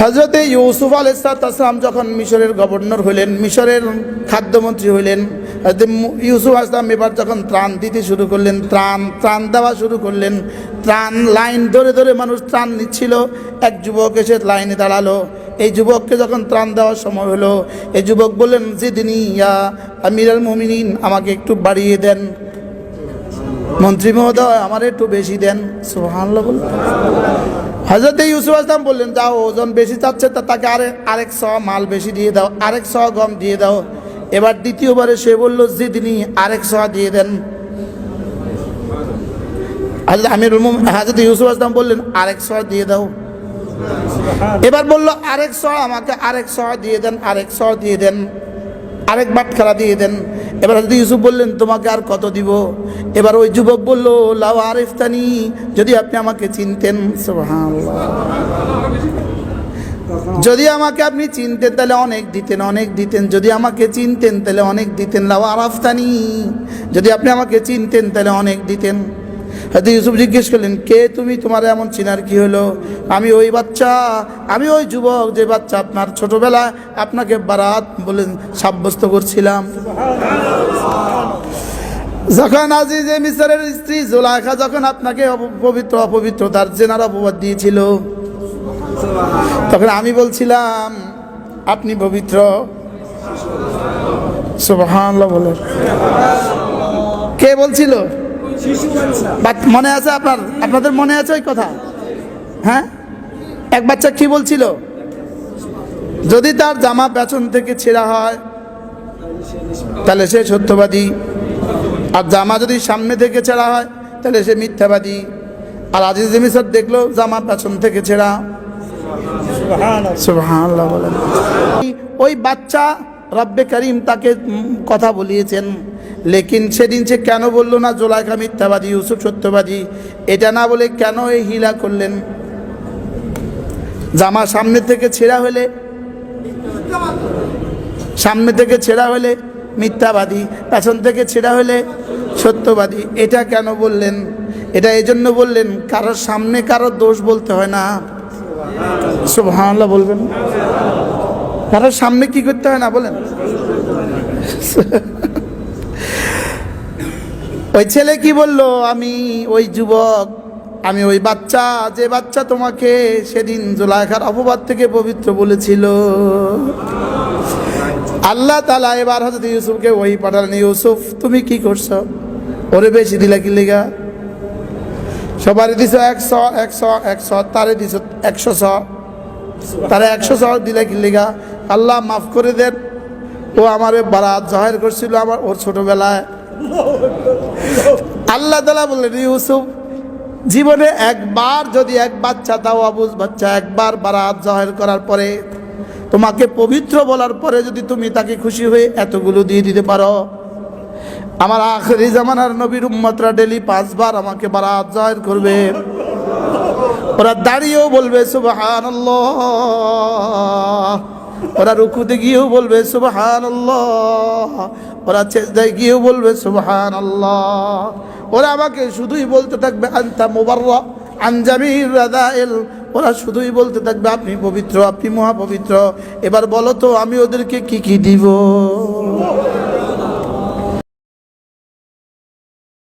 হজরতে ইউসুফ আলাইসালাম যখন মিশরের গভর্নর হইলেন, মিশরের খাদ্যমন্ত্রী হইলেন ইউসুফ আসলাম এবার যখন ত্রাণ দিতে শুরু করলেন, ত্রাণ ত্রাণ দেওয়া শুরু করলেন, ত্রাণ লাইন ধরে ধরে মানুষ ত্রাণ নিচ্ছিল। এক যুবক এসে লাইনে দাঁড়াল। এই যুবককে যখন ত্রাণ দেওয়ার সময় হলো, এই যুবক বললেন যে দিনই ইয়া আমিরাল মমিনিন, আমাকে একটু বাড়িয়ে দেন। মন্ত্রী মহোদয়, আমার একটু বেশি দেন। বলুন হজরত ইউসুফ আসলাম বললেন, যাও, ওজন বেশি চাচ্ছে, তা তাকে আরেক আরেক শ মাল বেশি দিয়ে দাও, আরেক শ গম দিয়ে দাও। এবার দ্বিতীয়বারে সে বলল যে তিনি আরেক শ দিয়ে দেন। আমিরুল মুমিন হাজরত ইউসুফ আসলাম বললেন, আরেক শ দিয়ে দাও। এবার বলল, আরেক শ আমাকে আরেক শ দিয়ে দেন, আরেক শ দিয়ে দেন, আরেক বাটখারা দিয়ে দেন। এবার হাজরত ইউসুফ বললেন, তোমাকে আর কত দিব? এবার ওই যুবক বলল, লাউ আরিফতানি, যদি আপনি আমাকে চিনতেন। যদি আমাকে আপনি চিনতেন, তাহলে অনেক দিতেন অনেক দিতেন। যদি আমাকে চিনতেন, তাহলে অনেক দিতেন। লাউ আরাফতানি, যদি আপনি আমাকে চিনতেন, তাহলে অনেক দিতেন। হয়তো ইউসুফ জিজ্ঞেস করলেন, কে তুমি? তোমার এমন চিনার কি হলো? আমি ওই বাচ্চা, আমি ওই যুবক, যে বাচ্চা আপনার ছোটবেলায় আপনাকে বারাত বলে সাব্যস্ত করছিলাম। যখন আজিজ এ মিসরের স্ত্রী জোলাখা যখন আপনাকে অপ- পবিত্র অপবিত্রতার জেনার অপবাদ দিয়েছিল, তখন আমি বলছিলাম, আপনি পবিত্র? বলে। কে বলছিল? মনে আছে আপনার? আপনাদের মনে আছে ওই কথা? হ্যাঁ? এক বাচ্চা কি বলছিল? যদি তার জামা পেছন থেকে ছেঁড়া হয় তাহলে সে সত্যবাদী। আর জামা যদি সামনে থেকে ছেঁড়া হয় তাহলে সে মিথ্যাবাদী। আর আজিজ মিসর দেখল জামা পেছন থেকে ছেঁড়া। ওই বাচ্চা রব্বে করিম তাকে কথা বলিয়েছেন। লেকিন সেদিন সে কেন বলল না জোলাইখা মিথ্যাবাদী, ইউসুফ সত্যবাদী? এটা না বলে কেন এই হিলা করলেন? জামা সামনে থেকে ছেঁড়া হলে, সামনে থেকে ছেঁড়া হলে মিথ্যাবাদী, পেছন থেকে ছেঁড়া হলে সত্যবাদী। এটা কেন বললেন? এটা এজন্য বললেন, কারোর সামনে কারোর দোষ বলতে হয় না। সুবহানাল্লাহ বলবেন। কারোর সামনে কি করতে হয় না বলেন? ওই ছেলে কি বলল, আমি ওই যুবক, আমি ওই বাচ্চা, যে বাচ্চা তোমাকে সেদিন জোলাইখার অপবাদ থেকে পবিত্র বলেছিল। আল্লাহ তালা এবার হজরত ইউসুফকে ওই পাঠালেন, ইউসুফ, তুমি কি করছ? ওরে বেশি দিলা কি লিগা? সবারই দিছ একশো একশো একশো, তারে দিছ একশো ছ তারা একশো ছ দিলা কি লিগা? আল্লাহ মাফ করে দেন। ও আমার বারাত জহের করছিল আমার ওর ছোটবেলায়। আল্লাহ তালা বললেন, ইউসুফ, জীবনে একবার যদি এক বাচ্চা দাও আবুজ বাচ্চা, একবার বারাত জহের করার পরে, তোমাকে পবিত্র বলার পরে যদি তুমি তাকে খুশি হয়ে এতগুলো দিয়ে দিতে পারো। আমার আখরি জামানার নবীর উম্মতরা ডেলি পাঁচবার আমাকে বারাত জহের করবে। ওরা দাঁড়িয়েও বলবে সুবাহান ওরা রুকুতে গিয়েও বলবে সুবাহান ওরা চেষ্টায় গিয়েও বলবে সুবাহান ওরা আমাকে শুধুই বলতে থাকবে, আন্তা মোবাররা রাদা এল ওরা শুধুই বলতে থাকবে, আপনি পবিত্র, আপনি মহাপবিত্র। এবার বলো তো, আমি ওদেরকে কি কি দিব?